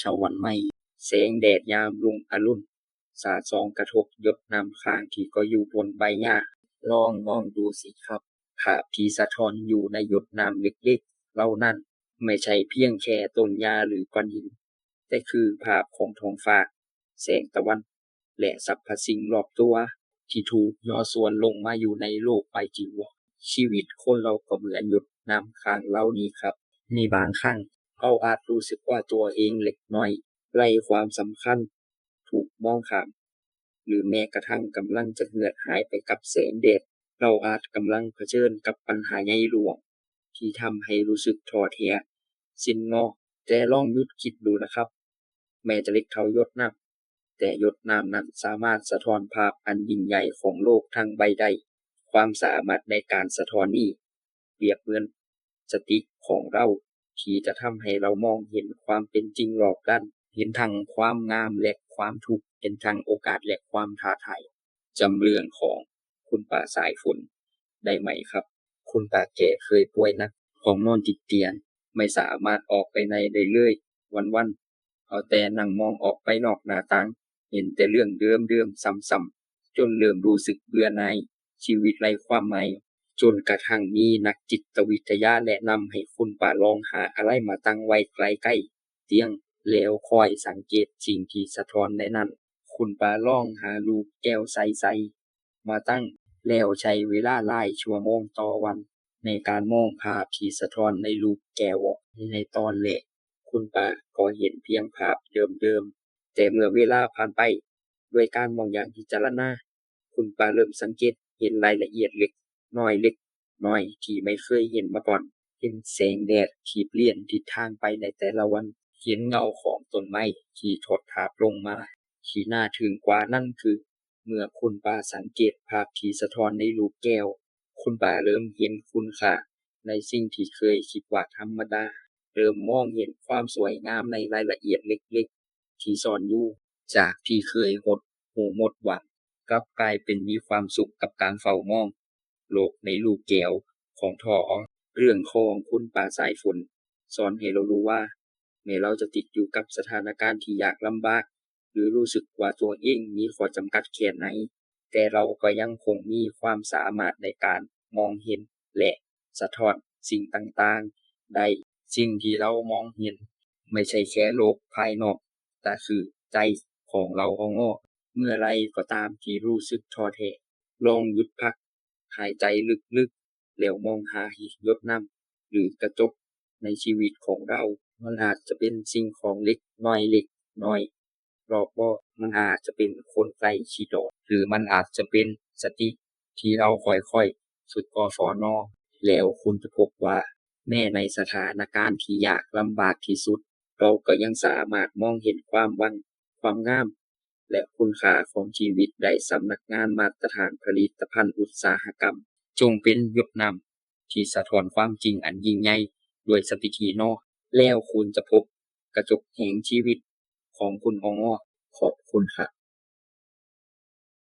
ชาววันไม่แสงแดดยามรุ่งอรุณ สาดสองกระทบหยดน้ำค้างที่ก็อยู่บนใบหญ้า ลองมองดูสิครับภาพีสะท้อนอยู่ในหยดน้ำเล็กๆเหล่านั้นไม่ใช่เพียงแค่ต้นหญ้าหรือก้อนหิน แต่คือภาพของท้องฟ้า แสงตะวัน และสรรพสิ่งรอบตัว ที่ถูกย่อส่วนลงมาอยู่ในโลกใบจิ๋วชีวิตคนเราก็เหมือนหยดน้ำค้างเหล่านี้ครับในบางครั้ง เราอาจรู้สึกว่าตัวเองเล็กน้อยไรความสำคัญ ถูกมองข้าม หรือแม้กระทั่งกำลังจะเหือดหายไปกับแสงแดดเราอาจกำลังเผชิญกับปัญหาใหญ่หลวง ที่ทำให้รู้สึกท้อแท้สิ้นงอแต่ลองยุดคิดดูนะครับ แม้จะเล็กเท่ายดน้ำแต่ยดน้ำนั้นสามารถสะท้อนภาพอันยิ่งใหญ่ของโลกทั้งใบได้ ความสามารถในการสะท้อนนี้เปรียบเหมือนสติของเรา ที่จะทำให้เรามองเห็นความเป็นจริงรอบด้าน เห็นทั้งความงามและความทุกข์เห็นทั้งโอกาสและความท้าทายจำเรื่องของคุณป่าสายฝนได้ไหมครับ คุณป่าแก่เคยป่วยนักของนอนติดเตียงไม่สามารถออกไปไหนได้เลยวันๆเอาแต่นั่งมองออกไปนอกหน้าต่าง เห็นแต่เรื่องเดิมๆซ้ำๆจนเริ่มรู้สึกเบื่อหน่ายชีวิตไร้ความหมาย จนกระทั่งมีนักจิตวิทยาแนะนำให้คุณป่าลองหาอะไรมาตั้งไว้ใกล้ๆเตียงแล้วคอยสังเกตสิ่งที่สะท้อนในนั้น คุณป่าลองหาลูกแก้วใสๆมาตั้งแล้วใช้เวลาหลายชั่วโมงต่อวัน ในการมองภาพที่สะท้อนในลูกแก้วในตอนแรกคุณป่าก็เห็นเพียงภาพเดิมๆแต่เมื่อเวลาผ่านไป ด้วยการมองอย่างพิจารณาคุณป่าเริ่มสังเกตเห็นรายละเอียดเล็ก น้อยเล็กน้อยที่ไม่เคยเห็นมาก่อน เห็นแสงแดดที่เปลี่ยนทิศทางไปในแต่ละวัน เห็นเงาของต้นไม้ที่ถดถาบลงมา ที่น่าถึงกว่านั่นคือ เมื่อคุณป่าสังเกตภาพที่สะท้อนในลูกแก้ว คุณป่าเริ่มเห็นคุณค่าในสิ่งที่เคยคิดว่าธรรมดา เริ่มมองเห็นความสวยงามในรายละเอียดเล็กๆ ที่ซ่อนอยู่ จากที่เคยหดหูหมดหวังกลับกลายเป็นมีความสุขกับการเฝ้ามอง โลกในลูกแก้วของทอเรื่องของคุณป่าสายฝนสอนให้เรารู้ว่าแม้เราจะติดอยู่กับสถานการณ์ที่ยากลำบาก หรือรู้สึกว่าตัวเองมีข้อจำกัดแค่ไหน แต่เราก็ยังคงมีความสามารถในการมองเห็น และสะท้อนสิ่งต่างๆ ได้สิ่งที่เรามองเห็น ไม่ใช่แค่โลกภายนอก แต่คือใจของเราของอ้อเมื่อไรก็ตามที่รู้สึกท้อแท้ลองหยุดพัก หายใจลึกๆแล้วมองหาหยดน้ำหรือกระจกในชีวิตของเรา มันอาจจะเป็นสิ่งของเล็กน้อยเล็กน้อยรอบบ่มันอาจจะเป็นคนใกล้ชิดหรือมันอาจจะเป็นสติที่เราค่อยๆฝึกกฟอนอแล้วคุณจะพบว่า แม้ในสถานการณ์ที่ยากลำบากที่สุด เราก็ยังสามารถมองเห็นความวังความงาม และคุณค่าของชีวิตได้สำนักงานมาตรฐานผลิตภัณฑ์อุตสาหกรรม จงเป็นยบนำที่สะท้อนความจริงอันยิ่งใหญ่ด้วยสติทีนอแล้วคุณจะพบกระจกแห่งชีวิตของคุณออขอบคุณค่ะ